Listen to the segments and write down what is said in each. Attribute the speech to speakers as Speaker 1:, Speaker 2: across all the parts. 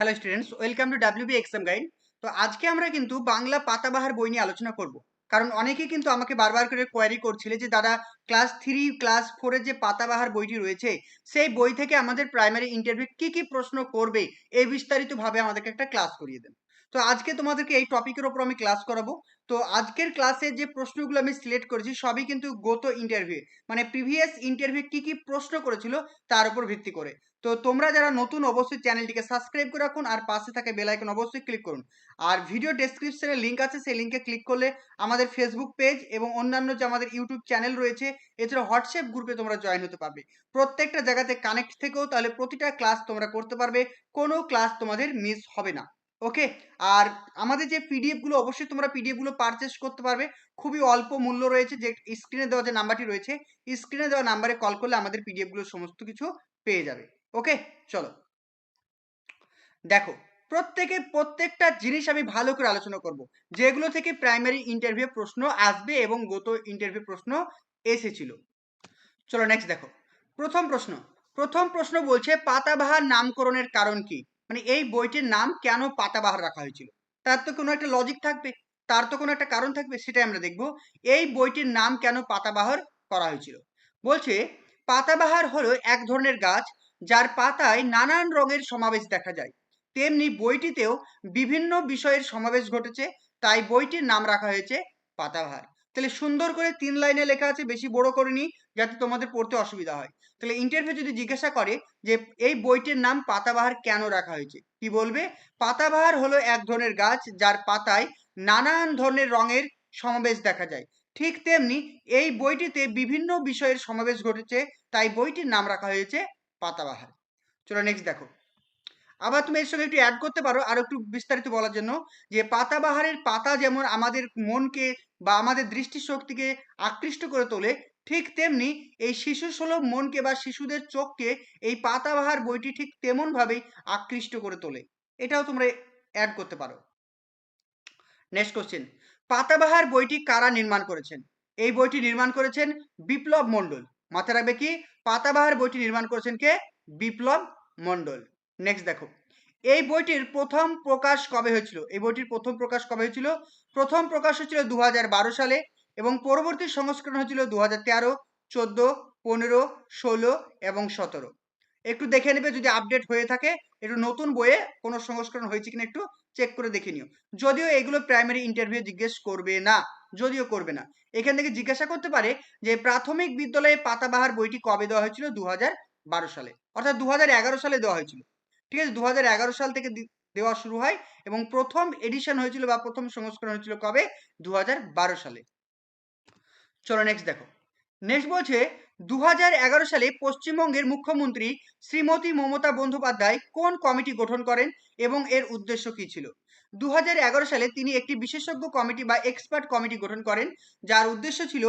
Speaker 1: Hello students welcome to WB exam guide তো আজকে আমরা কিন্তু বাংলা পাতাবাহার বই নিয়ে আলোচনা করব। কারণ অনেকে কিন্তু আমাকে বারবার করে কোয়ারি করছিলে যে, দাদা ক্লাস থ্রি ক্লাস ফোরের যে পাতাবাহার বইটি রয়েছে, সেই বই থেকে আমাদের প্রাইমারি ইন্টারভিউ কি কি প্রশ্ন করবে? এই বিস্তারিতভাবে আমাদেরকে একটা ক্লাস করিয়ে দেন। তো আজকে তোমাদেরকে এই টপিকের ওপর আমি ক্লাস করাবো। তো আজকের ক্লাসে যে প্রশ্নগুলো আমি সিলেক্ট করেছি, সবই কিন্তু গত ইন্টারভিউ মানে প্রিভিয়াস ইন্টারভিউ কি কি প্রশ্ন করেছিল, তার উপর ভিত্তি করে। তো তোমরা যারা নতুন, অবশ্যই চ্যানেলটিকে সাবস্ক্রাইব করে রাখুন, আর পাশে থাকা বেল আইকন অবশ্যই ক্লিক করুন। আর ভিডিও ডেসক্রিপশনে লিঙ্ক আছে, সেই লিঙ্কে ক্লিক করলে আমাদের ফেসবুক পেজ এবং অন্যান্য যে আমাদের ইউটিউব চ্যানেল রয়েছে, এছাড়া হোয়াটসঅ্যাপ গ্রুপে তোমরা জয়েন হতে পারবে। প্রত্যেকটা জায়গাতে কানেক্ট থেকেও তাহলে প্রতিটা ক্লাস তোমরা করতে পারবে, কোনো ক্লাস তোমাদের মিস হবে না। ওকে আর আমাদের যে পিডিএফগুলো অবশ্যই তোমরা পিডিএফগুলো পারচেস করতে পারবে। খুবই অল্প মূল্য রয়েছে যে স্ক্রিনে দেওয়া যে নাম্বারটি রয়েছে স্ক্রিনে দেওয়া নাম্বারে কল করলে আমাদের পিডিএফগুলো সমস্ত কিছু পেয়ে যাবে। ওকে চলো। দেখো, প্রত্যেকে প্রত্যেকটা জিনিস আমি ভালো করে আলোচনা করব। যেগুলো থেকে প্রাইমারি ইন্টারভিউ প্রশ্ন আসবে এবং গত ইন্টারভিউ প্রশ্ন এসেছিল। চলো নেক্সট দেখো। প্রথম প্রশ্ন। প্রথম প্রশ্ন বলছে, পাতাবাহার নামকরণের কারণ কি? মানে এই বইটির নাম কেন পাতাবাহার রাখা হয়েছিল? তার তো কোনো একটা লজিক থাকবে, তার তো কোনো একটা কারণ থাকবে, সেটাই আমরা দেখব। এই বইটির নাম কেন পাতাবাহার করা হয়েছিল? বলছে পাতাবাহার হলো এক ধরনের গাছ যার পাতায় নানান রঙের সমাবেশ দেখা যায়। তেমনি বইটিতেও বিভিন্ন বিষয়ের সমাবেশ ঘটেছে, তাই বইটির নাম রাখা হয়েছে পাতাবাহার তাহলে সুন্দর করে তিন লাইনে লেখা আছে, বেশি বড় করে নি যাতে তোমাদের পড়তে অসুবিধা হয়। তাহলে ইন্টারভিউ যদি জিজ্ঞাসা করে যে, এই বইটির নাম পাতাবাহার কেন রাখা হয়েছে? কি বলবে? পাতাবাহার হলো এক ধরনের গাছ, যার পাতায় নানান ধরনের রঙের সমাবেশ দেখা যায়। ঠিক তেমনি এই বইটিতে বিভিন্ন বিষয়ের সমাবেশ ঘটেছে, তাই বইটির নাম রাখা হয়েছে পাতাবাহার। চলো নেক্সট দেখো। আবার তুমি এর সঙ্গে একটু অ্যাড করতে পারো, আর একটু বিস্তারিত বলার জন্য, যে পাতাবাহারের পাতা যেমন আমাদের মনকে বা আমাদের দৃষ্টিশক্তিকে আকৃষ্ট করে তোলে, ঠিক তেমনি এই শিশু সুলভ মনকে বা শিশুদের চোখকে এই পাতাবাহার বইটি ঠিক তেমনভাবেই আকৃষ্ট করে তোলে। এটাও তোমরা অ্যাড করতে পারো। নেক্সট কোশ্চেন পাতাবাহার বইটি কারা নির্মাণ করেছেন? এই বইটি নির্মাণ করেছেন বিপ্লব মণ্ডল। মাথায় রাখবে কি? পাতাবাহার বইটি নির্মাণ করেছেন কে? বিপ্লব মণ্ডল। নেক্সট দেখো। এই বইটির প্রথম প্রকাশ কবে হয়েছিল? এই বইটির প্রথম প্রকাশ কবে হয়েছিল? প্রথম প্রকাশ হয়েছিল দু হাজার বারো সালে এবং পরবর্তী সংস্করণ হয়েছিল দু হাজার তেরো, চোদ্দ, পনেরো, ষোলো এবং সতেরো। একটু দেখে নেবে যদি আপডেট হয়ে থাকে, একটু নতুন বইয়ে কোনো সংস্করণ হয়েছে কিনা একটু চেক করে দেখে নিও। যদিও এগুলো প্রাইমারি ইন্টারভিউ জিজ্ঞেস করবে না, যদিও করবে না। এখান থেকে জিজ্ঞাসা করতে পারে যে প্রাথমিক বিদ্যালয়ে পাতাবাহার বইটি কবে দেওয়া হয়েছিল? দু হাজার বারো সালে। অর্থাৎ দু হাজার এগারো সালে দেওয়া হয়েছিল। ঠিক আছে দু সাল থেকে দেওয়া শুরু হয় এবং প্রথম এডিশন হয়েছিল বা প্রথম সংস্করণ হয়েছিল কবে? দুহাজার বারো সালে। চলো নেক্সট দেখো। নেক্সট বলছে দু হাজার এগারো সালে পশ্চিমবঙ্গের মুখ্যমন্ত্রী শ্রীমতী মমতা বন্দ্যোপাধ্যায় কোন কমিটি গঠন করেন এবং এর উদ্দেশ্য কি ছিল? দু হাজার এগারো সালে তিনি একটি বিশেষজ্ঞ কমিটি বা এক্সপার্ট কমিটি গঠন করেন, যার উদ্দেশ্য ছিল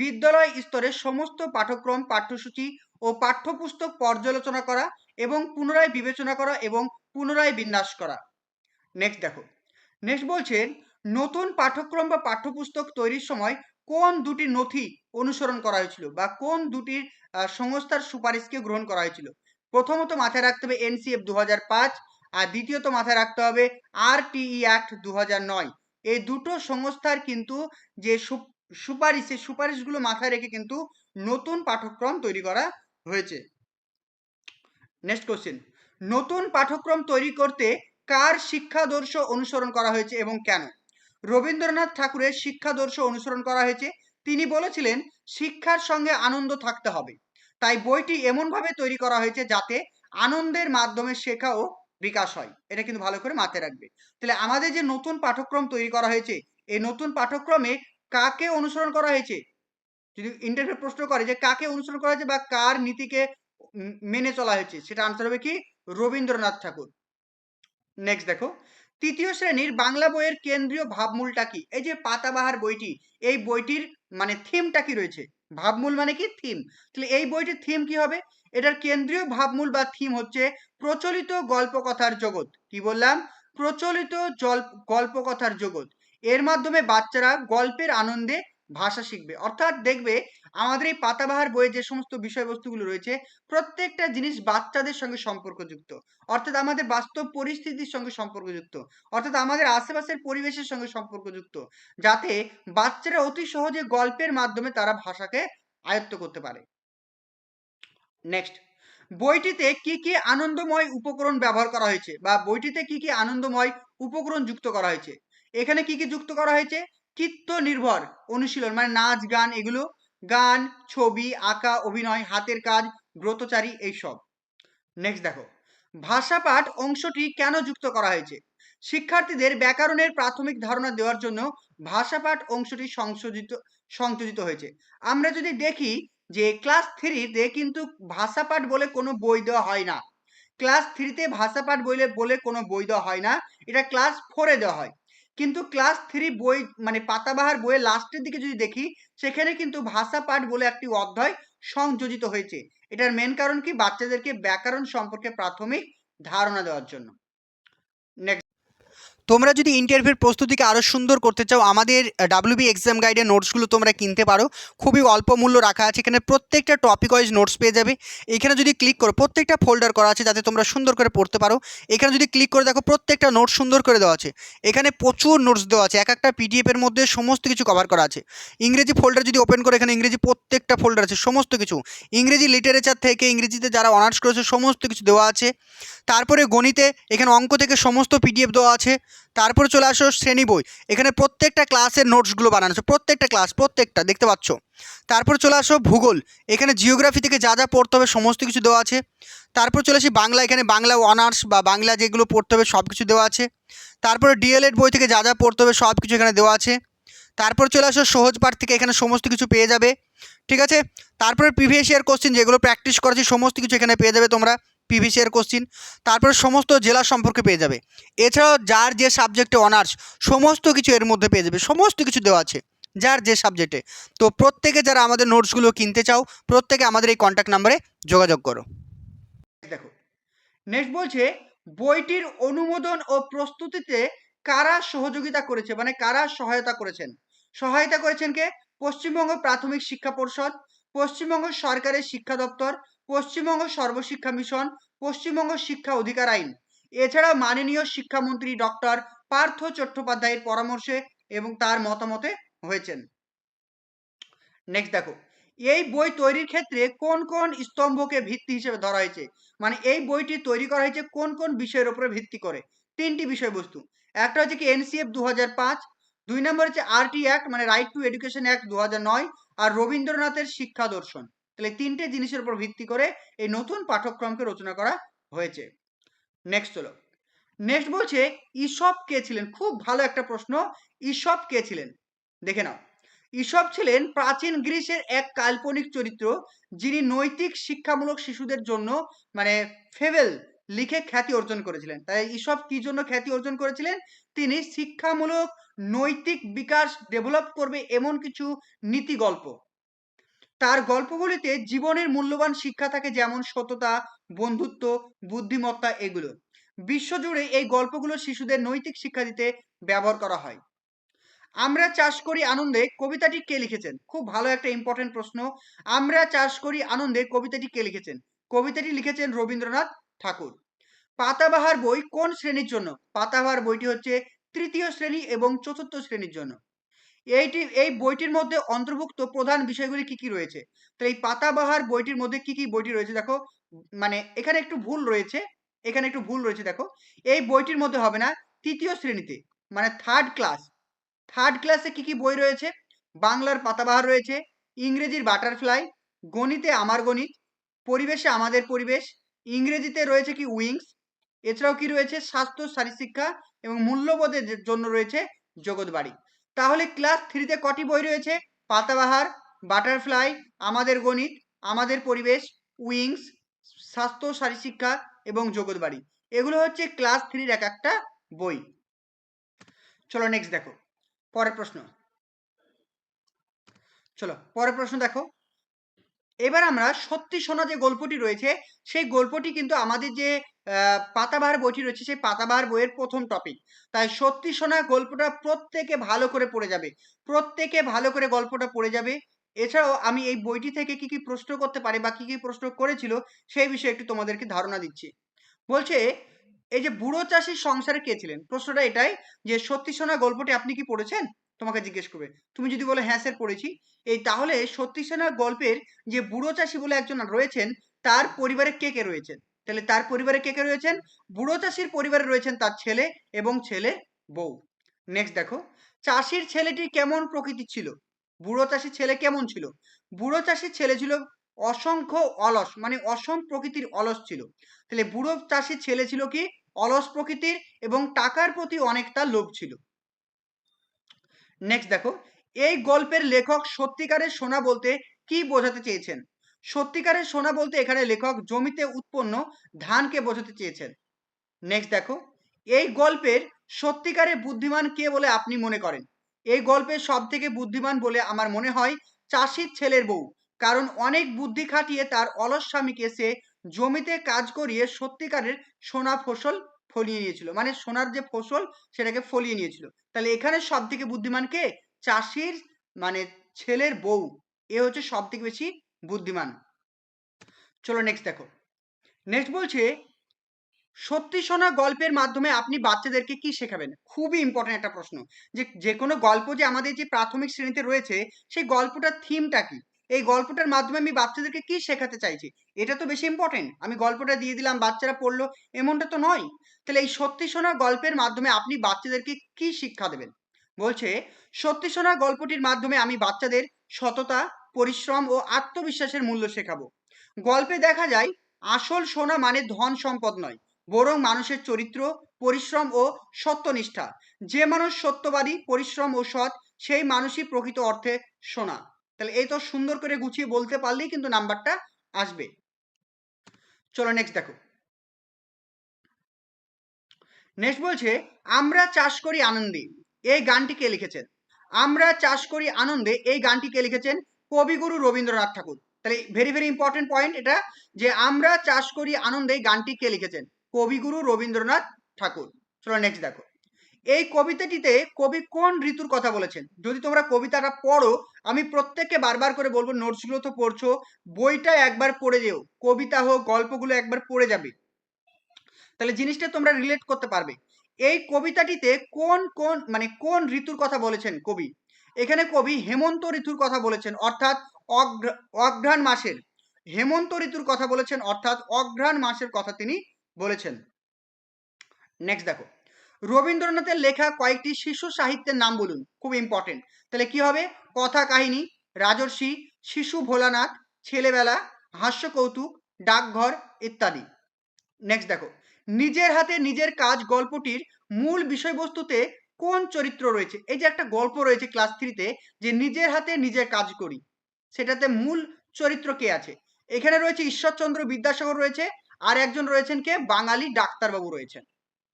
Speaker 1: বিদ্যালয় স্তরের সমস্ত পাঠ্যক্রম, পাঠ্যসূচি ও পাঠ্যপুস্তক পর্যালোচনা করা এবং পুনরায় বিবেচনা করা এবং পুনরায় বিন্যাস করা। নেক্সট দেখো। নেক্সট বলছেন, নতুন পাঠ্যক্রম বা পাঠ্যপুস্তক তৈরির সময় কোন দুটি নথি অনুসরণ করা হয়েছিল বা কোন দুটির সংস্থার সুপারিশকে গ্রহণ করা হয়েছিল? প্রথমত মাথায় রাখতে হবে এনসিএফ দু আর দ্বিতীয়ত মাথায় রাখতে হবে আর টিই অ্যাক্ট দু এই দুটো সংস্থার কিন্তু যে সুপারিশ সুপারিশগুলো মাথায় রেখে কিন্তু নতুন পাঠ্যক্রম তৈরি করা হয়েছে। নেক্সট কোশ্চেন নতুন পাঠ্যক্রম তৈরি করতে কার শিক্ষাদর্শ অনুসরণ করা হয়েছে এবং কেন? রবীন্দ্রনাথ ঠাকুরের শিক্ষাদর্শ অনুসরণ করা হয়েছে। তিনি বলেছিলেন, শিক্ষার সঙ্গে আনন্দ থাকতে হবে। তাই বইটি এমনভাবে তৈরি করা হয়েছে যাতে আনন্দের মাধ্যমে শেখা ও বিকাশ হয়। এটা কিন্তু ভালো করে মাথায় রাখবে। তাহলে আমাদের যে নতুন পাঠ্যক্রম তৈরি করা হয়েছে, এই নতুন পাঠ্যক্রমে কাকে অনুসরণ করা হয়েছে? যদি ইন্টারভিউ প্রশ্ন করে যে কাকে অনুসরণ করা হয়েছে বা কার নীতিকে মেনে চলা হয়েছে, সেটা আনসার হবে কি? রবীন্দ্রনাথ ঠাকুর। নেক্সট দেখো। তৃতীয় শ্রেণির বাংলা বইয়ের কেন্দ্রীয় ভাবমূলটা কি? এই যে পাতাবাহার বইটি, এই বইটির মানে থিমটা কি রয়েছে? ভাবমূল মানে কি? থিম তাহলে এই বইটির থিম কি হবে? এটার কেন্দ্রীয় ভাবমূল বা থিম হচ্ছে প্রচলিত গল্পকথার জগৎ। কি বললাম? প্রচলিত জল, গল্পকথার জগৎ। এর মাধ্যমে বাচ্চারা গল্পের আনন্দে ভাষা শিখবে। অর্থাৎ দেখবে আমাদের এই পাতাবাহার বইয়ে যে সমস্ত বিষয়বস্তুগুলো রয়েছে, প্রত্যেকটা জিনিস বাচ্চাদের সঙ্গে সম্পর্কযুক্ত। অর্থাৎ আমাদের বাস্তব পরিস্থিতির সঙ্গে সম্পর্কযুক্ত। অর্থাৎ আমাদের আশেপাশের পরিবেশের সঙ্গে সম্পর্কযুক্ত। যাতে বাচ্চারা অতি সহজে গল্পের মাধ্যমে তারা ভাষাকে আয়ত্ত করতে পারে। নেক্সট বইটিতে কি কি আনন্দময় উপকরণ ব্যবহার করা হয়েছে বা বইটিতে কি কি আনন্দময় উপকরণ যুক্ত করা হয়েছে? এখানে কি কি যুক্ত করা হয়েছে? চিত্ত নির্ভর অনুশীলন মানে নাচ, গান এগুলো। গান, ছবি, আঁকা, অভিনয়, হাতের কাজ, ব্রতচারী এইসব। নেক্সট দেখো। ভাষাপাঠ অংশটি কেন যুক্ত করা হয়েছে? শিক্ষার্থীদের ব্যাকরণের প্রাথমিক ধারণা দেওয়ার জন্য ভাষাপাঠ অংশটি সংশোধিত সংযোজিত হয়েছে। আমরা যদি দেখি যে ক্লাস থ্রিতে কিন্তু ভাষাপাঠ বলে কোনো বই দেওয়া হয় না। ক্লাস থ্রিতে ভাষাপাঠ বলে বলে কোনো বই দেওয়া হয় না। এটা ক্লাস ফোরে দেওয়া হয়। কিন্তু ক্লাস থ্রি বই মানে পাতাবাহার বইয়ের লাস্টের দিকে যদি দেখি, সেখানে কিন্তু ভাষা পাঠ বলে একটি অধ্যায় সংযোজিত হয়েছে। এটার মেন কারণ কি? বাচ্চাদেরকে ব্যাকরণ সম্পর্কে প্রাথমিক ধারণা দেওয়ার জন্য। নেক্সট
Speaker 2: তোমরা যদি ইন্টারভিউর প্রস্তুতিকে আরও সুন্দর করতে চাও, আমাদের ডাব্লিউবি এক্সাম গাইডের নোটসগুলো তোমরা কিনতে পারো। খুবই অল্প মূল্য রাখা আছে, এখানে প্রত্যেকটা টপিক ওয়াইজ নোটস পেয়ে যাবে। এখানে যদি ক্লিক করো, প্রত্যেকটা ফোল্ডার করা আছে যাতে তোমরা সুন্দর করে পড়তে পারো। এখানে যদি ক্লিক করে দেখো, প্রত্যেকটা নোটস সুন্দর করে দেওয়া আছে। এখানে প্রচুর নোটস দেওয়া আছে, এক একটা পিডিএফের মধ্যে সমস্ত কিছু কভার করা আছে। ইংরেজি ফোল্ডার যদি ওপেন করে, এখানে ইংরেজি প্রত্যেকটা ফোল্ডার আছে, সমস্ত কিছু। ইংরেজি লিটারেচার থেকে ইংরেজিতে যারা অনার্স করেছে, সমস্ত কিছু দেওয়া আছে। তারপরে গণিতে, এখানে অঙ্ক থেকে সমস্ত পিডিএফ দেওয়া আছে। তারপরে চলে আসো শ্রেণি বই। এখানে প্রত্যেকটা ক্লাসের নোটসগুলো বানানো আছে, প্রত্যেকটা ক্লাস প্রত্যেকটা, দেখতে পাচ্ছ? তারপরে চলে আসো ভূগোল। এখানে জিওগ্রাফি থেকে যা যা পড়তে হবে সমস্ত কিছু দেওয়া আছে। তারপর চলে আসি বাংলা, এখানে বাংলা অনার্স বা বাংলা যেগুলো পড়তে হবে সব কিছু দেওয়া আছে। তারপরে ডিএলএড বই থেকে যা যা পড়তে হবে সব কিছু এখানে দেওয়া আছে। তারপর চলে আসো সহজ পাঠ থেকে এখানে সমস্ত কিছু পেয়ে যাবে। ঠিক আছে? তারপরে প্রিভিয়াস ইয়ার কোশ্চেন যেগুলো প্র্যাকটিস করেছি সমস্ত কিছু এখানে পেয়ে যাবে তোমরা। প্রিভিয়াস ইয়ার কোশ্চিন তারপরে সমস্ত জেলা সম্পর্কে পেয়ে যাবে। এছাড়াও যার যে সাবজেক্টে অনার্স সমস্ত কিছু এর মধ্যে পেয়ে যাবে, সমস্ত কিছু দেওয়া আছে, যার যে সাবজেক্টে তো প্রত্যেকে যারা আমাদের নোটসগুলো কিনতে চাও, প্রত্যেকে আমাদের এই কন্ট্যাক্ট নাম্বারে যোগাযোগ করো।
Speaker 1: দেখো নেক্সট বলছে, বইটির অনুমোদন ও প্রস্তুতিতে কারা সহযোগিতা করেছে? মানে কারা সহায়তা করেছেন? সহায়তা করেছেন কে? পশ্চিমবঙ্গ প্রাথমিক শিক্ষা পরিষদ, পশ্চিমবঙ্গ সরকারের শিক্ষা দপ্তর পশ্চিমবঙ্গ সর্বশিক্ষা মিশন, পশ্চিমবঙ্গ শিক্ষা অধিকার আইন। এছাড়া মাননীয় শিক্ষামন্ত্রী ডক্টর পার্থ চট্টোপাধ্যায়ের পরামর্শে এবং তার মতামতে হয়েছেন। নেক্সট দেখো, এই বই তৈরির ক্ষেত্রে কোন কোন স্তম্ভকে ভিত্তি হিসেবে ধরা হয়েছে? মানে এই বইটি তৈরি করা হয়েছে কোন কোন বিষয়ের উপরে ভিত্তি করে? তিনটি বিষয়বস্তু। একটা হচ্ছে কি এনসিএফ দু দুই নম্বর হচ্ছে আরটি অ্যাক্ট মানে রাইট টু এডুকেশন অ্যাক্ট দু আর রবীন্দ্রনাথের শিক্ষা দর্শন তাহলে তিনটে জিনিসের উপর ভিত্তি করে এই নতুন পাঠ্যক্রমকে রচনা করা হয়েছে। নেক্সট হলো। নেক্সট বলছে ইসব কে ছিলেন? খুব ভালো একটা প্রশ্ন। ইসব কে ছিলেন? দেখে নাও। ইসব ছিলেন প্রাচীন গ্রিসের এক কাল্পনিক চরিত্র, যিনি নৈতিক শিক্ষামূলক শিশুদের জন্য মানে ফেভেল লিখে খ্যাতি অর্জন করেছিলেন। তাই ইসব কি জন্য খ্যাতি অর্জন করেছিলেন? তিনি শিক্ষামূলক নৈতিক বিকাশ ডেভেলপ করবে এমন কিছু নীতি গল্প। তার গল্পগুলিতে জীবনের মূল্যবান শিক্ষা থাকে যেমন সততা, বন্ধুত্ব, বুদ্ধিমত্তা এগুলো। বিশ্বজুড়ে এই গল্পগুলো শিশুদের নৈতিক শিক্ষা দিতে ব্যবহার করা হয়। আমরা চাষ করি আনন্দে, কবিতাটি কে লিখেছেন? খুব ভালো একটা ইম্পর্টেন্ট প্রশ্ন। আমরা চাষ করি আনন্দে, কবিতাটি কে লিখেছেন? কবিতাটি লিখেছেন রবীন্দ্রনাথ ঠাকুর। পাতাবাহার বই কোন শ্রেণির জন্য? পাতাবাহার বইটি হচ্ছে তৃতীয় শ্রেণি এবং চতুর্থ শ্রেণির জন্য। এইটি, এই বইটির মধ্যে অন্তর্ভুক্ত প্রধান বিষয়গুলি কি কি রয়েছে? তো এই পাতাবাহার বইটির মধ্যে কি কি বইটি রয়েছে দেখো? মানে এখানে একটু ভুল রয়েছে, এখানে একটু ভুল রয়েছে দেখো। এই বইটির মধ্যে হবে না তৃতীয় শ্রেণীতে মানে থার্ড ক্লাস থার্ড ক্লাসে কি কি বই রয়েছে? বাংলার পাতাবাহার রয়েছে, ইংরেজির বাটারফ্লাই গণিতে আমার গণিত, পরিবেশে আমাদের পরিবেশ, ইংরেজিতে রয়েছে কি উইংস এছাড়াও কি রয়েছে? স্বাস্থ্য, শারীরশিক্ষা এবং মূল্যবোধের জন্য রয়েছে জগৎবাড়ি। তাহলে ক্লাস থ্রিতে কটি বই রয়েছে? পাতাবাহার বাটারফ্লাই আমাদের গণিত, আমাদের পরিবেশ উইংস স্বাস্থ্য, শারীরশিক্ষা এবং জগৎবাড়ি এগুলো হচ্ছে ক্লাস থ্রির এক একটা বই। চলো নেক্সট দেখো। পরের প্রশ্ন। চলো, পরের প্রশ্ন দেখো। এবার আমরা সত্যি শোনা যে গল্পটি রয়েছে, সেই গল্পটি কিন্তু আমাদের যে পাতাবাহার বইটি রয়েছে, সেই পাতাবাহার বইয়ের প্রথম টপিক তাই সত্যি শোনা গল্পটা প্রত্যেকে ভালো করে পড়ে যাবে। প্রত্যেকে ভালো করে গল্পটা পড়ে যাবে। এছাড়াও আমি এই বইটি থেকে কি কি প্রশ্ন করতে পারি বা কি কি প্রশ্ন করেছিল, সেই বিষয়ে একটু তোমাদেরকে ধারণা দিচ্ছি। বলছে, এই যে বুড়ো চাষির সংসারে কে ছিলেন? প্রশ্নটা এটাই যে সত্যি শোনা গল্পটি আপনি কি পড়েছেন? তোমাকে জিজ্ঞেস করবে। তুমি যদি বলো হ্যাঁ স্যার, পড়েছি। এই তাহলে সত্যি শোনা গল্পের যে বুড়ো চাষি বলে একজন রয়েছেন, তার পরিবারে কে কে রয়েছেন? তাহলে তার পরিবারে কে কে রয়েছেন? বুড়ো চাষির পরিবারে রয়েছেন তার ছেলে এবং ছেলে বউ। নেক্সট দেখো, চাষির ছেলেটি কেমন প্রকৃতি ছিল? বুড়ো চাষির ছেলে কেমন ছিল? বুড়ো চাষির ছেলে ছিল অসংখ্য অলস মানে অসম প্রকৃতির অলস ছিল। তাহলে বুড়ো চাষির ছেলে ছিল কি? অলস প্রকৃতির এবং টাকার প্রতি অনেকটা লোভ ছিল। নেক্সট দেখো, এই গল্পের লেখক সত্যিকারের সোনা বলতে কি বোঝাতে চেয়েছেন? সত্যিকারের সোনা বলতে এখানে লেখক জমিতে উৎপন্ন ধানকে বোঝাতে চেয়েছেন। নেক্সট দেখো। এই গল্পের সত্যিকারের বুদ্ধিমান কে বলে আপনি মনে করেন? এই গল্পের সব থেকে বুদ্ধিমান বলে আমার মনে হয় চাষির ছেলের বউ। কারণ অনেক বুদ্ধি খাটিয়ে তার অলস স্বামীকে সে জমিতে কাজ করিয়ে সত্যিকারের সোনা ফসল ফলিয়ে নিয়েছিল। মানে সোনার যে ফসল সেটাকে ফলিয়ে নিয়েছিল। তাহলে এখানে সব থেকে বুদ্ধিমান কে? চাষির মানে ছেলের বউ। এ হচ্ছে সব থেকে বেশি বুদ্ধিমান। চলো নেক্সট দেখো। নেক্সট বলছে, সত্যি শোনা গল্পের মাধ্যমে আপনি বাচ্চাদেরকে কি শেখাবেন? খুবই ইম্পর্টেন্ট একটা প্রশ্ন। যে যে কোনো গল্প যে আমাদের যে প্রাথমিক শ্রেণীতে রয়েছে, সেই গল্পটার থিমটা কি? এই গল্পটার মাধ্যমে আমি বাচ্চাদেরকে কি শেখাতে চাইছি? এটা তো বেশি ইম্পর্টেন্ট আমি গল্পটা দিয়ে দিলাম, বাচ্চারা পড়ল, এমনটা তো নয়। তাহলে এই সত্যি শোনা গল্পের মাধ্যমে আপনি বাচ্চাদেরকে কি শিক্ষা দেবেন? বলছে, সত্যি শোনা গল্পটির মাধ্যমে আমি বাচ্চাদের সততা পরিশ্রম ও আত্মবিশ্বাসের মূল্য শেখাবো। গল্পে দেখা যায়, আসল সোনা মানে ধন সম্পদ নয়, বরং মানুষের চরিত্র, পরিশ্রম ও সত্যনিষ্ঠা। যে মানুষ সত্যবাদী, পরিশ্রম ও সৎ, সেই মানুষই প্রকৃত অর্থে সোনা। তাহলে এই তো সুন্দর করে গুছিয়ে বলতে পারলেই কিন্তু নাম্বারটা আসবে। চলো নেক্সট দেখো। নেক্সট বলছে, আমরা চাষ করি আনন্দে। এই গানটি কে লিখেছেন? আমরা চাষ করি আনন্দে। এই গানটি কে লিখেছেন? কবিগুরু রবীন্দ্রনাথ ঠাকুর। তাহলে ভেরি ভেরি ইম্পর্টেন্ট পয়েন্ট এটা যে আমরা চাষ করি আনন্দে গানটি কে লিখেছেন? কবিগুরু রবীন্দ্রনাথ ঠাকুর। চলো নেক্সট দেখো। এই কবিতাটিতে কবি কোন ঋতুর কথা বলেছেন? যদি তোমরা কবিতাটা পড়ো, আমি প্রত্যেককে বারবার করে বলব, নোটসগুলো তো পড়ছো, বইটা একবার পড়ে যেও। কবিতা হোক, গল্পগুলো একবার পড়ে যাবে। তাহলে জিনিসটা তোমরা রিলেট করতে পারবে। এই কবিতাটিতে কোন কোন মানে কোন ঋতুর কথা বলেছেন কবি? এখানে কবি হেমন্ত ঋতুর কথা বলেছেন, অর্থাৎ অঘ্রাণ মাসের। হেমন্ত ঋতুর কথা বলেছেন, অর্থাৎ অঘ্রাণ মাসের কথা তিনি বলেছেন। নেক্সট দেখো। রবীন্দ্রনাথের লেখা কয়েকটি শিশু সাহিত্যের নাম বলুন, খুব ইম্পর্টেন্ট তাহলে কি হবে? কথা কাহিনী, রাজর্ষি, শিশু ভোলানাথ, ছেলেবেলা হাস্য কৌতুক ডাকঘর ইত্যাদি। নেক্সট দেখো। নিজের হাতে নিজের কাজ গল্পটির মূল বিষয়বস্তুতে কোন চরিত্র রয়েছে? এই যে একটা গল্প রয়েছে ক্লাস থ্রিতে যে নিজের হাতে নিজের কাজ করি। সেটাতে মূল চরিত্র কে আছে? এখানে রয়েছে ঈশ্বরচন্দ্র বিদ্যাসাগর রয়েছে, আর একজন রয়েছেন কে? বাঙালি ডাক্তারবাবু রয়েছেন।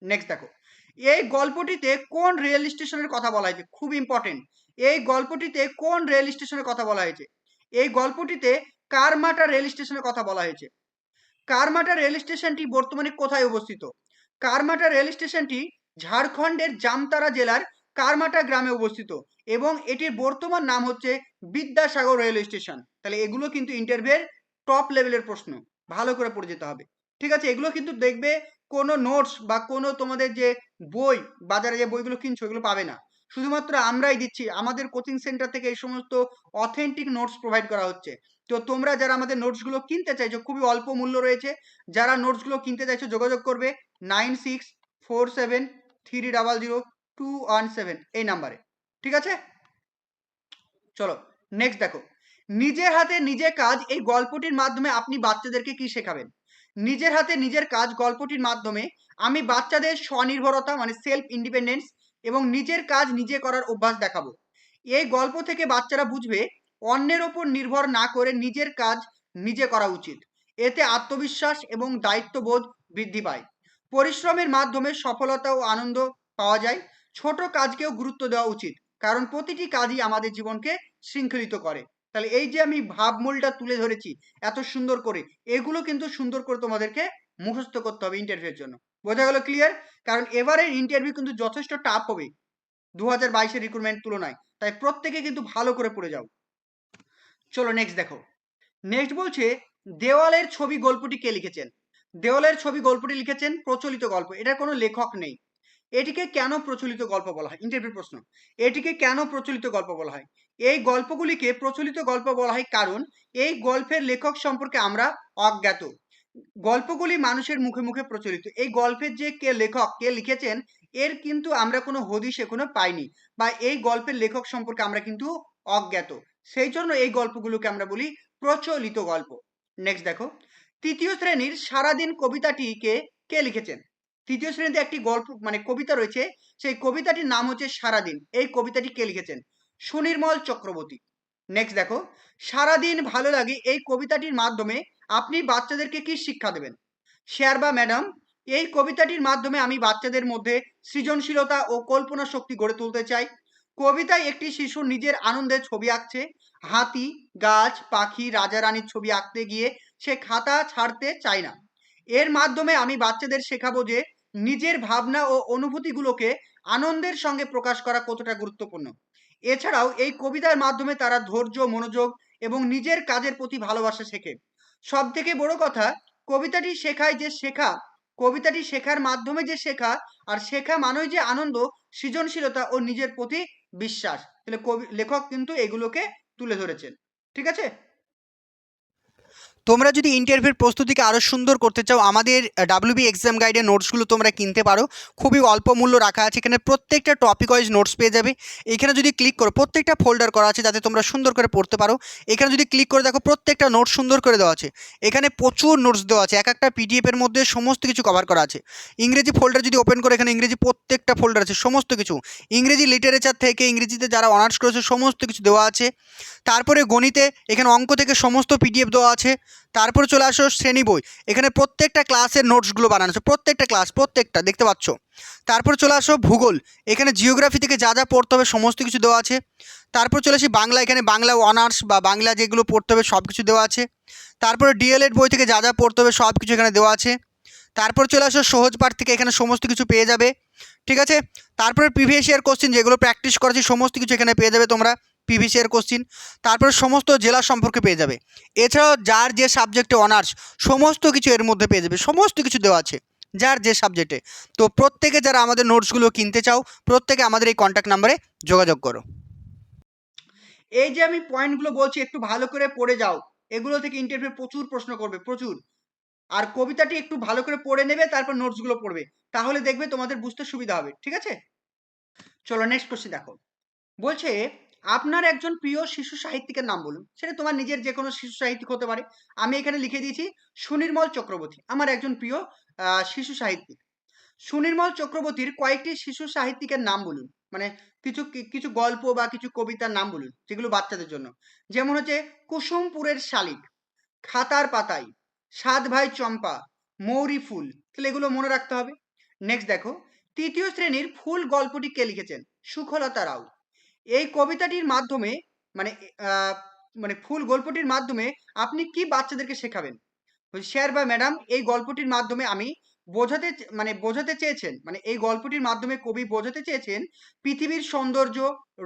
Speaker 1: নেক্সট দেখো। এই গল্পটিতে কোন রেল স্টেশনের কথা বলা হয়েছে? খুব ইম্পর্টেন্ট এই গল্পটিতে কোন রেল স্টেশনের কথা বলা হয়েছে? এই গল্পটিতে কারমাটা রেল স্টেশনের কথা বলা হয়েছে। কারমাটা রেল স্টেশনটি বর্তমানে কোথায় অবস্থিত? কারমাটা রেল স্টেশনটি ঝাড়খণ্ডের জামতারা জেলার কারমাটা গ্রামে অবস্থিত এবং এটির বর্তমান নাম হচ্ছে বিদ্যাসাগর রেল স্টেশন। তাহলে এগুলো কিন্তু ইন্টারভিউয়ের টপ লেভেলের প্রশ্ন। ভালো করে পড়ে যেতে হবে। ঠিক আছে, এগুলো কিন্তু দেখবে কোনো নোটস বা কোনো তোমাদের যে বই, বাজারে যে বইগুলো কিনছো, এগুলো পাবে না। শুধুমাত্র আমরাই দিচ্ছি। আমাদের কোচিং সেন্টার থেকে এই সমস্ত অথেন্টিক নোটস প্রোভাইড করা হচ্ছে। তো তোমরা যারা আমাদের নোটসগুলো কিনতে চাইছো, খুবই অল্প মূল্য রয়েছে। যারা নোটসগুলো কিনতে চাইছো, যোগাযোগ করবে nine six four seven three double zero two one seven এই নাম্বারে ঠিক আছে? চলো নেক্সট দেখো। নিজের হাতে নিজে কাজ, এই গল্পটির মাধ্যমে আপনি বাচ্চাদেরকে কি শেখাবেন? নিজের হাতে নিজের কাজ, গল্পটির মাধ্যমে আমি বাচ্চাদের স্বনির্ভরতা মানে সেলফ ইন্ডিপেন্ডেন্স এবং নিজের কাজ নিজে করার অভ্যাস দেখাবো। এই গল্প থেকে বাচ্চারা বুঝবে, অন্যের ওপর নির্ভর না করে নিজের কাজ নিজে করা উচিত। এতে আত্মবিশ্বাস এবং দায়িত্ববোধ বৃদ্ধি পায়। পরিশ্রমের মাধ্যমে সফলতা ও আনন্দ পাওয়া যায়। ছোট কাজকেও গুরুত্ব দেওয়া উচিত, কারণ প্রতিটি কাজই আমাদের জীবনকে শৃঙ্খলিত করে। তাহলে এই যে আমি ভাবমূলটা তুলে ধরেছি, এত সুন্দর করে, এগুলো কিন্তু সুন্দর করে তোমাদেরকে মুখস্থ করতে হবে ইন্টারভিউর জন্য। বোঝা গেল ক্লিয়ার কারণ এবারের ইন্টারভিউ কিন্তু যথেষ্ট টাফ হবে দু হাজার বাইশের রিক্রুটমেন্ট তুলনায়। তাই প্রত্যেকে কিন্তু ভালো করে পড়ে যাও। চলো নেক্সট দেখো। নেক্সট বলছে, দেওয়ালের ছবি গল্পটি কে লিখেছেন? দেওয়ালের ছবি গল্পটি লিখেছেন প্রচলিত গল্প। এটার কোনো লেখক নেই। এটিকে কেন প্রচলিত গল্প বলা হয়? ইন্টারভিউ প্রশ্ন। এটিকে কেন প্রচলিত গল্প বলা হয়? এই গল্পগুলিকে প্রচলিত গল্প বলা হয় কারণ এই গল্পের লেখক সম্পর্কে আমরা অজ্ঞাত। গল্পগুলি মানুষের মুখে মুখে প্রচলিত। এই গল্পের যে কে লেখক, কে লিখেছেন, এর কিন্তু আমরা কোনো হদিশ এখনও পাইনি বা এই গল্পের লেখক সম্পর্কে আমরা কিন্তু অজ্ঞাত। সেই জন্য এই গল্পগুলোকে আমরা বলি প্রচলিত গল্প। নেক্সট দেখো। তৃতীয় শ্রেণির সারাদিন কবিতাটিকে কে লিখেছেন? তৃতীয় শ্রেণীতে একটি গল্প মানে কবিতা রয়েছে, সেই কবিতাটির নাম হচ্ছে সারাদিন। এই কবিতাটি কে লিখেছেন? সুনির্মল চক্রবর্তী। নেক্সট দেখো। সারাদিন ভালো লাগে, এই কবিতাটির মাধ্যমে আপনি বাচ্চাদেরকে কি শিক্ষা দেবেন? শেয়ার বা ম্যাডাম এই কবিতাটির মাধ্যমে আমি বাচ্চাদের মধ্যে সৃজনশীলতা ও কল্পনা শক্তি গড়ে তুলতে চাই। কবিতায় একটি শিশু নিজের আনন্দের ছবি আঁকছে। হাতি, গাছ, পাখি রাজা রানীর ছবি আঁকতে গিয়ে সে খাতা ছাড়তে চায় না। এর মাধ্যমে আমি বাচ্চাদের শেখাবো যে নিজের ভাবনা ও অনুভূতিগুলোকে আনন্দের সঙ্গে প্রকাশ করা কতটা গুরুত্বপূর্ণ। এছাড়াও এই কবিতার মাধ্যমে তারা ধৈর্য, মনোযোগ এবং নিজের কাজের প্রতি ভালোবাসা শেখে। সব থেকে বড় কথা, কবিতাটি শেখায় যে শেখা, কবিতাটি শেখার মাধ্যমে যে শেখা, আর শেখা মানেই যে আনন্দ, সৃজনশীলতা ও নিজের প্রতি বিশ্বাস। তাহলে কবি, লেখক কিন্তু এগুলোকে তুলে ধরেছেন। ঠিক আছে?
Speaker 2: তোমরা যদি ইন্টারভিউর প্রস্তুতিকে আরও সুন্দর করতে চাও, আমাদের ডাব্লিউবি এক্সাম গাইডের নোটসগুলো তোমরা কিনতে পারো। খুবই অল্প মূল্য রাখা আছে, এখানে প্রত্যেকটা টপিক ওয়াইজ নোটস পেয়ে যাবে। এখানে যদি ক্লিক করো, প্রত্যেকটা ফোল্ডার করা আছে যাতে তোমরা সুন্দর করে পড়তে পারো। এখানে যদি ক্লিক করে দেখো, প্রত্যেকটা নোট সুন্দর করে দেওয়া আছে। এখানে প্রচুর নোটস দেওয়া আছে, এক একটা পিডিএফের মধ্যে সমস্ত কিছু কভার করা আছে। ইংরেজি ফোল্ডার যদি ওপেন করে, এখানে ইংরেজি প্রত্যেকটা ফোল্ডার আছে, সমস্ত কিছু। ইংরেজি লিটারেচার থেকে ইংরেজিতে যারা অনার্স করেছে, সমস্ত কিছু দেওয়া আছে। তারপরে গণিতে, এখানে অঙ্ক থেকে সমস্ত পিডিএফ দেওয়া আছে। তারপরে চলে আসো শ্রেণি বই। এখানে প্রত্যেকটা ক্লাসের নোটসগুলো বানানো আছে। প্রত্যেকটা ক্লাস প্রত্যেকটা, দেখতে পাচ্ছ? তারপর চলে আসো ভূগোল। এখানে জিওগ্রাফি থেকে যা যা পড়তে হবে সমস্ত কিছু দেওয়া আছে। তারপর চলে আসি বাংলা। এখানে বাংলা অনার্স বা বাংলা যেগুলো পড়তে হবে সব কিছু দেওয়া আছে। তারপরে ডিএলএড বই থেকে যা যা পড়তে হবে সব কিছু এখানে দেওয়া আছে। তারপর চলে আসো সহজ পাঠ থেকে এখানে সমস্ত কিছু পেয়ে যাবে। ঠিক আছে? তারপরে প্রিভিয়াস ইয়ার কোশ্চেন যেগুলো প্র্যাকটিস করেছি সমস্ত কিছু এখানে পেয়ে যাবে তোমরা। প্রিভিয়াস ইয়ার কোশ্চিন তারপরে সমস্ত জেলা সম্পর্কে পেয়ে যাবে। এছাড়াও যার যে সাবজেক্টে অনার্স সমস্ত কিছু এর মধ্যে পেয়ে যাবে, সমস্ত কিছু দেওয়া আছে যার যে সাবজেক্টে তো প্রত্যেকে যারা আমাদের নোটসগুলো কিনতে চাও, প্রত্যেকে আমাদের এই কন্ট্যাক্ট নাম্বারে যোগাযোগ করো।
Speaker 1: এই যে আমি পয়েন্টগুলো বলছি, একটু ভালো করে পড়ে যাও। এগুলো থেকে ইন্টারভিউ প্রচুর প্রশ্ন করবে, প্রচুর। আর কবিতাটি একটু ভালো করে পড়ে নেবে, তারপর নোটসগুলো পড়বে। তাহলে দেখবে তোমাদের বুঝতে সুবিধা হবে, ঠিক আছে? চলো নেক্সট কোশ্চেন দেখো। বলছে আপনার একজন প্রিয় শিশু সাহিত্যিকের নাম বলুন। সেটা তোমার নিজের যে কোনো শিশু সাহিত্যিক হতে পারে। আমি এখানে লিখে দিয়েছি, সুনির্মল চক্রবর্তী, আমার একজন প্রিয় শিশু সাহিত্যিক। সুনির্মল চক্রবর্তীর কয়েকটি শিশু সাহিত্যিকের নাম বলুন। মানে কিছু কিছু গল্প বা কিছু কবিতার নাম বলুন, যেগুলো বাচ্চাদের জন্য। যেমন হচ্ছে, কুসুমপুরের শালিক, খাতার পাতায় সাত ভাই চম্পা, মৌরি ফুল। তাহলে এগুলো মনে রাখতে হবে। নেক্সট দেখো, তৃতীয় শ্রেণির ফুল গল্পটি কে লিখেছেন? সুখলতা রাও। এই কবিতাটির মাধ্যমে মানে মানে ফুল গল্পটির মাধ্যমে আপনি কি বাচ্চাদেরকে শেখাবেন? স্যার বা ম্যাডাম, এই গল্পটির মাধ্যমে আমি বোঝাতে মানে বোঝাতে চেয়েছেন মানে এই গল্পটির মাধ্যমে কবি বোঝাতে চেয়েছেন পৃথিবীর সৌন্দর্য,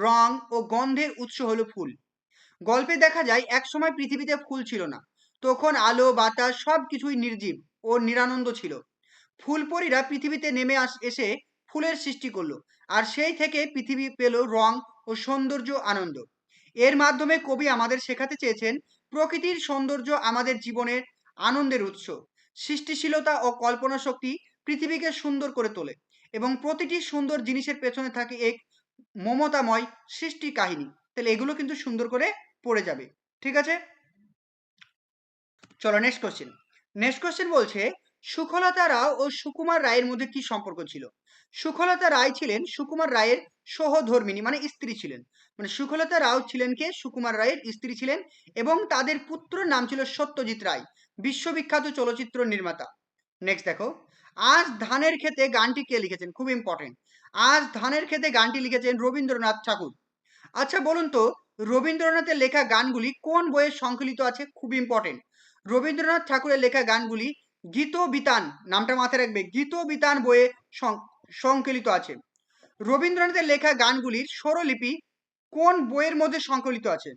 Speaker 1: রং ও গন্ধের উৎস হলো ফুল। গল্পে দেখা যায় এক সময় পৃথিবীতে ফুল ছিল না। তখন আলো, বাতাস সব কিছুই নির্জীব ও নিরানন্দ ছিল। ফুলপরীরা পৃথিবীতে নেমে আস, এসে ফুলের সৃষ্টি করল। আর সেই থেকে পৃথিবী পেল রং ও সৌন্দর্য আনন্দ। এর মাধ্যমে কবি আমাদের শেখাতে চেয়েছেন, প্রকৃতির সৌন্দর্য আমাদের জীবনের আনন্দের উৎস। সৃষ্টিশীলতা ও কল্পনা শক্তি পৃথিবীকে সুন্দর করে তোলে এবং প্রতিটি সুন্দর জিনিসের পেছনে থাকে এক মমতাময় সৃষ্টি কাহিনী। তাহলে এগুলো কিন্তু সুন্দর করে পড়ে যাবে। ঠিক আছে? চলো নেক্সট কোশ্চেন নেক্সট কোশ্চেন বলছে, সুখলতা রাও ও সুকুমার রায়ের মধ্যে কি সম্পর্ক ছিল? সুখলতা রায় ছিলেন সুকুমার রায়ের সহধর্মিনী মানে স্ত্রী ছিলেন। মানে সুখলতা রাও ছিলেন কে? সুকুমার রায়ের স্ত্রী ছিলেন এবং তাদের পুত্র নাম ছিল সত্যজিৎ রায়, বিশ্ববিখ্যাত চলচ্চিত্র নির্মাতা। নেক্সট দেখো। আজ ধানের খেতে গানটি কে লিখেছেন? খুব ইম্পর্টেন্ট আজ ধানের খেতে গানটি লিখেছেন রবীন্দ্রনাথ ঠাকুর। আচ্ছা বলুন তো, রবীন্দ্রনাথের লেখা গানগুলি কোন বইয়ে সংকলিত আছে? খুব ইম্পর্টেন্ট রবীন্দ্রনাথ ঠাকুরের লেখা গানগুলি গীত বিতান নামটা মাথায় রাখবে গীত বিতান বইয়ে সংকলিত আছে। রবীন্দ্রনাথের লেখা গানগুলির স্বরলিপি কোন বইয়ের মধ্যে সংকলিত আছে?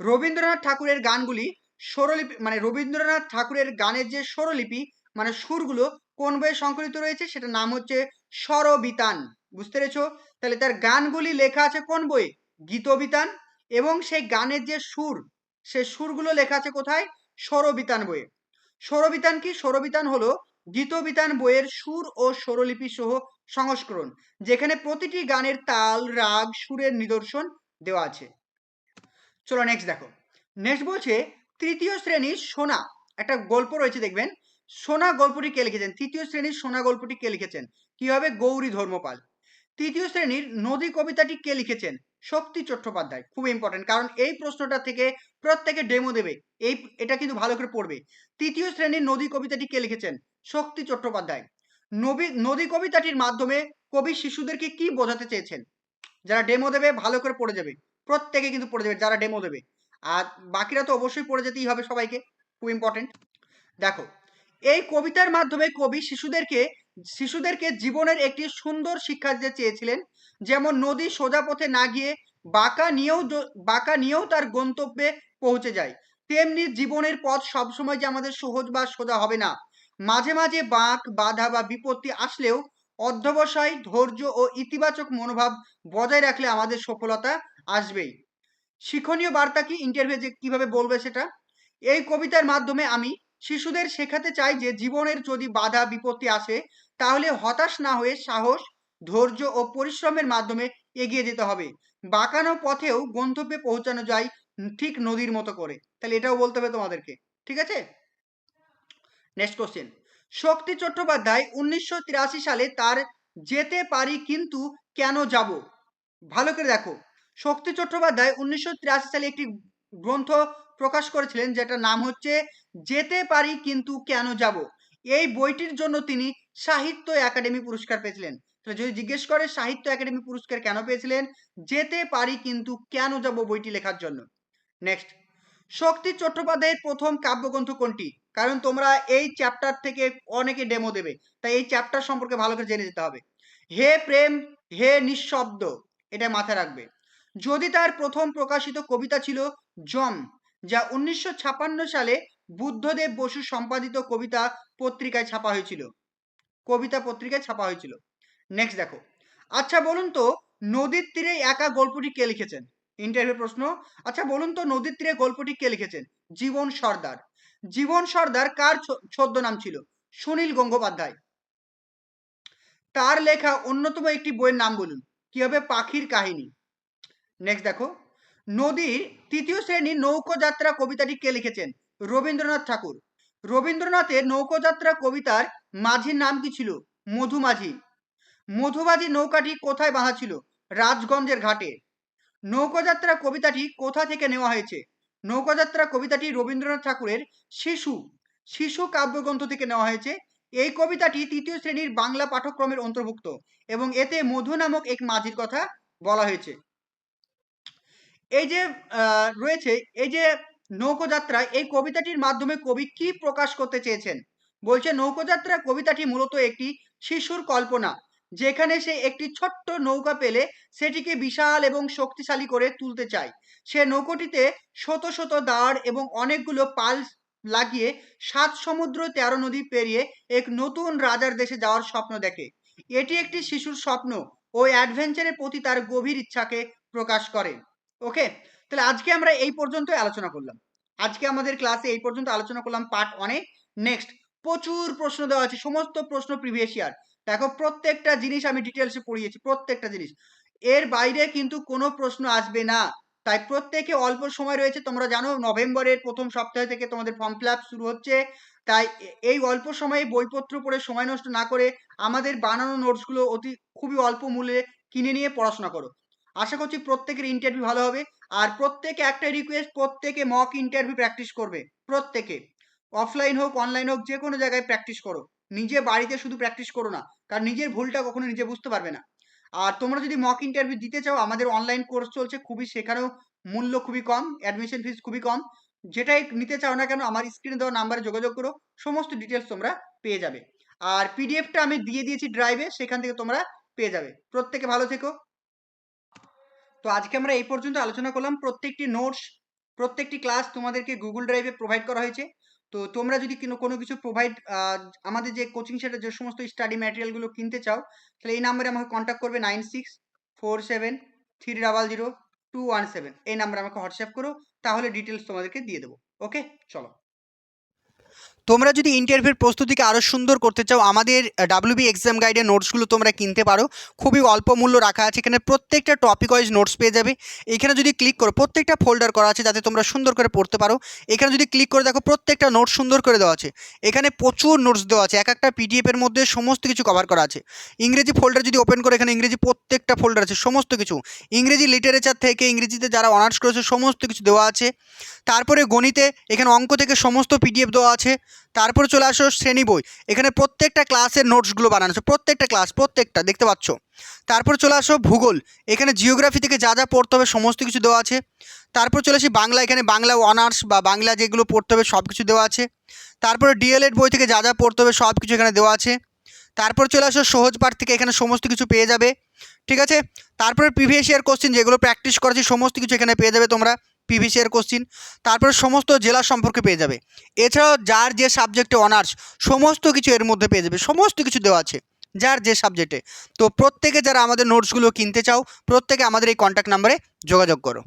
Speaker 1: রবীন্দ্রনাথ ঠাকুরের গানগুলি স্বরলিপি মানে রবীন্দ্রনাথ ঠাকুরের গানের যে স্বরলিপি মানে সুরগুলো কোন বইয়ে সংকলিত রয়েছে? সেটা নাম হচ্ছে স্বরবিতান। বুঝতে পেরেছ? তাহলে তার গানগুলি লেখা আছে কোন বইয়ে? গীতবিতান। এবং সেই গানের যে সুর সে সুরগুলো লেখা আছে কোথায়? স্বরবিতান বইয়ে। স্বরবিতান কি? স্বরবিতান হলো গীতবিতান বইয়ের সুর ও স্বরলিপি সহ সংস্করণ, যেখানে প্রতিটি গানের তাল, রাগ, সুরের নিদর্শন দেওয়া আছে। চলো নেক্সট দেখো। নেক্সট বলছে, তৃতীয় শ্রেণির সোনা, একটা গল্প রয়েছে দেখবেন। সোনা গল্পটি কে লিখেছেন? তৃতীয় শ্রেণির সোনা গল্পটি কে লিখেছেন? কি হবে গৌরী ধর্মপাল? তৃতীয় শ্রেণির নদী কবিতাটি কে লিখেছেন? শক্তি চট্টোপাধ্যায়, খুব ইম্পর্টেন্ট কারণ এই প্রশ্নটা থেকে প্রত্যেকে ডেমো দেবে। এই, এটা কিন্তু ভালো করে পড়বে। তৃতীয় শ্রেণির নদী কবিতাটি কে লিখেছেন? শক্তি চট্টোপাধ্যায়। নবী, নদী কবিতাটির মাধ্যমে কবি শিশুদেরকে কি বোঝাতে চেয়েছেন? যারা ডেমো দেবে, ভালো করে পড়ে যাবে। প্রত্যেকে কিন্তু পড়ে যাবে, যারা ডেমো দেবে। আর বাকিরা তো অবশ্যই পড়ে যেতেই হবে সবাইকে, খুব ইম্পর্টেন্ট দেখো, এই কবিতার মাধ্যমে কবি শিশুদেরকে শিশুদেরকে জীবনের একটি সুন্দর শিক্ষা দিতে চেয়েছিলেন। যেমন নদী সোজা পথে না গিয়ে বাঁকা নিয়েও বাঁকা নিয়েও তার গন্তব্যে পৌঁছে যায়। তেমনি জীবনের পথ সবসময় যে আমাদের সহজ বা সোজা হবে না। মাঝে মাঝে বাঁক, বাধা বা বিপত্তি আসলেও অধ্যবসায়, ধৈর্য ও ইতিবাচক মনোভাব বজায় রাখলে আমাদের সফলতা আসবেই। শিক্ষণীয় বার্তা কি ইন্টারভিউ যে কীভাবে বলবে সেটা? এই কবিতার মাধ্যমে আমি শিশুদের শেখাতে চাই যে জীবনের যদি বাধা, বিপত্তি আসে, তাহলে হতাশ না হয়ে সাহস, ধৈর্য ও পরিশ্রমের মাধ্যমে এগিয়ে যেতে হবে। বাঁকানো পথেও গন্তব্যে পৌঁছানো যায় ঠিক নদীর মতো করে। তাহলে এটাও বলতে হবে তোমাদেরকে। ঠিক আছে? নেক্সট কোশ্চেন শক্তি চট্টোপাধ্যায় উনিশশো তিরাশি সালে তার যেতে পারি কিন্তু কেন যাব? ভালো করে দেখো। শক্তি চট্টোপাধ্যায় উনিশশো তিরাশি সালে একটি গ্রন্থ প্রকাশ করেছিলেন, যেটার নাম হচ্ছে যেতে পারি কিন্তু কেন যাব? এই বইটির জন্য তিনি সাহিত্য একাডেমি পুরস্কার পেয়েছিলেন। তাহলে যদি জিজ্ঞেস করে, সাহিত্য একাডেমি পুরস্কার কেন পেয়েছিলেন? যেতে পারি কিন্তু কেন যাব? বইটি লেখার জন্য। নেক্সট শক্তি চট্টোপাধ্যায়ের প্রথম কাব্যগ্রন্থ কোনটি? কারণ তোমরা এই চ্যাপ্টার থেকে অনেকে ডেমো দেবে। তাই এই চ্যাপ্টার সম্পর্কে ভালো করে জেনে যেতে হবে। হে প্রেম, হে নিঃশব্দ, এটা মাথায় রাখবে। যদি তার প্রথম প্রকাশিত কবিতা ছিল জম যা উনিশশো সালে বুদ্ধদেব বসু সম্পাদিত কবিতা পত্রিকায় ছাপা হয়েছিল। কবিতা পত্রিকায় ছাপা হয়েছিল। নেক্সট দেখো। আচ্ছা বলুন তো, নদীর তীরে একা গল্পটি কে লিখেছেন? ইন্টারভিউ প্রশ্ন। আচ্ছা বলুন তো, নদীর তীরে গল্পটি কে লিখেছেন? জীবন সর্দার। জীবন সর্দার কার ছদ্ম নাম ছিল? সুনীল গঙ্গোপাধ্যায়। তার লেখা অন্যতম একটি বইয়ের নাম বলুন। কি হবে? পাখির কাহিনী। নেক্সট দেখো। নদীর তৃতীয় শ্রেণির নৌকোযাত্রা কবিতাটি কে লিখেছেন? রবীন্দ্রনাথ ঠাকুর। রবীন্দ্রনাথের নৌকোযাত্রা কবিতার মাঝির নাম কি ছিল? মধুমাঝি মধুমাঝি নৌকাটি কোথায় বাঁধা ছিল? রাজগঞ্জের ঘাটে। নৌকোযাত্রা কবিতাটি কোথা থেকে নেওয়া হয়েছে? নৌকোযাত্রা কবিতাটি রবীন্দ্রনাথ ঠাকুরের শিশু শিশু কাব্যগ্রন্থ থেকে নেওয়া হয়েছে। এই কবিতাটি তৃতীয় শ্রেণির বাংলা পাঠ্যক্রমের অন্তর্ভুক্ত এবং এতে মধু নামক এক মাঝির কথা বলা হয়েছে। এই যে রয়েছে, এই যে নৌকোযাত্রা এই কবিতাটির মাধ্যমে কবি কি প্রকাশ করতে চেয়েছেন? বলছে, নৌকোযাত্রা কবিতাটি মূলত একটি শিশুর কল্পনা। যেখানে সে একটি ছোট্ট নৌকা পেলে সেটিকে বিশাল এবং শক্তিশালী করে তুলতে চায়। সে নৌকোটিতে শত শত দাঁড় এবং অনেকগুলো পাল লাগিয়ে সাত সমুদ্র তেরো নদী পেরিয়ে এক নতুন রাজার দেশে যাওয়ার স্বপ্ন দেখে। এটি একটি শিশুর স্বপ্ন ও অ্যাডভেঞ্চারের প্রতি তার গভীর ইচ্ছাকে প্রকাশ করে। ওকে, তাহলে আজকে আমরা এই পর্যন্ত আলোচনা করলাম। আজকে আমাদের ক্লাসে এই পর্যন্ত আলোচনা করলাম পার্ট অনেক নেক্সট প্রচুর প্রশ্ন দেওয়া আছে, সমস্ত প্রশ্ন প্রিভিয়াস ইয়ার। দেখো, প্রত্যেকটা জিনিস আমি ডিটেলসে পড়িয়েছি, প্রত্যেকটা জিনিস। এর বাইরে কিন্তু কোনো প্রশ্ন আসবে না। তাই প্রত্যেকে অল্প সময় রয়েছে। তোমরা জানো, নভেম্বরের প্রথম সপ্তাহ থেকে তোমাদের ফর্ম ফিল শুরু হচ্ছে। তাই এই অল্প সময়ে বইপত্র পড়ে সময় নষ্ট না করে আমাদের বানানো নোটসগুলো অতি, খুবই অল্প মূল্যে কিনে নিয়ে পড়াশোনা করো। আশা করছি প্রত্যেকের ইন্টারভিউ ভালো হবে। আর প্রত্যেকে একটা রিকোয়েস্ট প্রত্যেকে মক ইন্টারভিউ প্র্যাকটিস করবে। প্রত্যেকে। অফলাইন হোক অনলাইন হোক যে কোনো জায়গায় প্র্যাকটিস করো। নিজে বাড়িতে শুধু প্র্যাকটিস করো না। কারণ নিজের ভুলটা কখনো নিজে বুঝতে পারবে না। আর তোমরা যদি মক ইন্টারভিউ দিতে চাও, আমাদের অনলাইন কোর্স চলছে খুবই, সেখানেও মূল্য খুবই কম অ্যাডমিশন ফিস খুবই কম। যেটাই নিতে চাও না কেন, আমার স্ক্রিনে দেওয়া নাম্বারে যোগাযোগ করো, সমস্ত ডিটেলস তোমরা পেয়ে যাবে। আর পিডিএফটা আমি দিয়ে দিয়েছি ড্রাইভে সেখান থেকে তোমরা পেয়ে যাবে। প্রত্যেকে ভালো থেকো। তো আজকে আমরা এই পর্যন্ত আলোচনা করলাম। প্রত্যেকটি নোটস প্রত্যেকটি ক্লাস তোমাদেরকে গুগল ড্রাইভে প্রোভাইড করা হয়েছে। তো তোমরা যদি কোনো কিছু প্রোভাইড আমাদের যে কোচিং সেটা যে সমস্ত স্টাডি ম্যাটেরিয়ালগুলো কিনতে চাও, তাহলে এই নাম্বারে আমাকে কন্ট্যাক্ট করবে nine six four seven three double zero two one seven এই নাম্বারে আমাকে হোয়াটসঅ্যাপ করো, তাহলে ডিটেলস তোমাদেরকে দিয়ে দেবো। ওকে চলো।
Speaker 2: তোমরা যদি ইন্টারভিউর প্রস্তুতিকে আরও সুন্দর করতে চাও, আমাদের ডাব্লিউবি এক্সাম গাইডের নোটসগুলো তোমরা কিনতে পারো। খুবই অল্প মূল্য রাখা আছে, এখানে প্রত্যেকটা টপিক ওয়াইজ নোটস পেয়ে যাবে। এখানে যদি ক্লিক করো, প্রত্যেকটা ফোল্ডার করা আছে যাতে তোমরা সুন্দর করে পড়তে পারো। এখানে যদি ক্লিক করে দেখো, প্রত্যেকটা নোটস সুন্দর করে দেওয়া আছে। এখানে প্রচুর নোটস দেওয়া আছে, এক একটা পিডিএফের মধ্যে সমস্ত কিছু কভার করা আছে। ইংরেজি ফোল্ডার যদি ওপেন করে, এখানে ইংরেজি প্রত্যেকটা ফোল্ডার আছে, সমস্ত কিছু। ইংরেজি লিটারেচার থেকে, ইংরেজিতে যারা অনার্স করেছে, সমস্ত কিছু দেওয়া আছে। তারপরে গণিতে, এখানে অঙ্ক থেকে সমস্ত পিডিএফ দেওয়া আছে। তারপরে চলে আসো শ্রেণি বই। এখানে প্রত্যেকটা ক্লাসের নোটসগুলো বানানো আছে, প্রত্যেকটা ক্লাস প্রত্যেকটা, দেখতে পাচ্ছ? তারপর চলে আসো ভূগোল। এখানে জিওগ্রাফি থেকে যা যা পড়তে হবে সমস্ত কিছু দেওয়া আছে। তারপর চলে আসি বাংলা, এখানে বাংলা অনার্স বা বাংলা যেগুলো পড়তে হবে সব কিছু দেওয়া আছে। তারপরে ডিএলএড বই থেকে যা যা পড়তে হবে সব কিছু এখানে দেওয়া আছে। তারপর চলে আসো সহজ পাঠ থেকে এখানে সমস্ত কিছু পেয়ে যাবে। ঠিক আছে? তারপরে প্রিভিয়াস ইয়ার কোশ্চেন যেগুলো প্র্যাকটিস করেছি, সমস্ত কিছু এখানে পেয়ে যাবে তোমরা। প্রিভিয়াস এর কোশ্চিন তারপরে সমস্ত জেলা সম্পর্কে পেয়ে যাবে। এছাড়াও যার যে সাবজেক্টে অনার্স সমস্ত কিছু এর মধ্যে পেয়ে যাবে, সমস্ত কিছু দেওয়া আছে, যার যে সাবজেক্টে তো প্রত্যেকে যারা আমাদের নোটসগুলো কিনতে চাও, প্রত্যেকে আমাদের এই কন্ট্যাক্ট নাম্বারে যোগাযোগ করো।